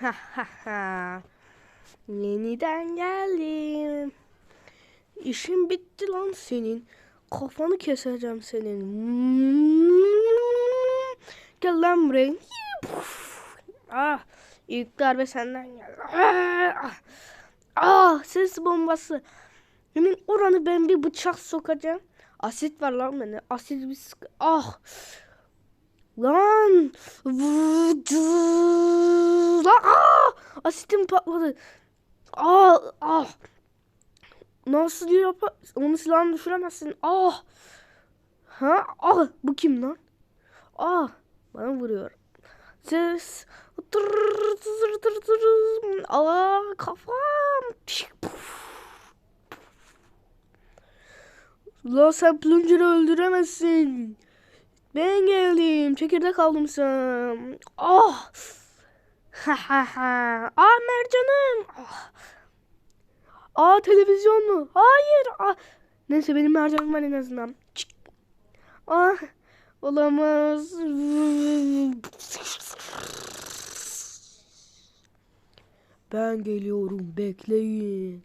Yeniden geldim. İşin bitti lan senin. Kafanı keseceğim senin. Gel lan buraya. Ah, ilk darbe senden geldi. Ah, ah, ses bombası. Hemen oranı ben bir bıçak sokacağım. Asit var lan bende. Asit bir sık. Ah. Lan. Vıdı. Ah. Asitim patladı. Ah. Ah. Nasıl yap? Onu silahını düşüremezsin. Ah. Ha? Ah. Bu kim lan? Ah. Bana vuruyor. Ses. Aa kafam. La sen Plunger'ı öldüremezsin. Ben geldim. Çekirdek aldım sana. Ah. Ha ha ha. Aa mercanım. Ah. Aa televizyon mu? Hayır. Aa. Neyse benim mercanım var en azından. Çık. Ah. Olamaz. Ben geliyorum bekleyin.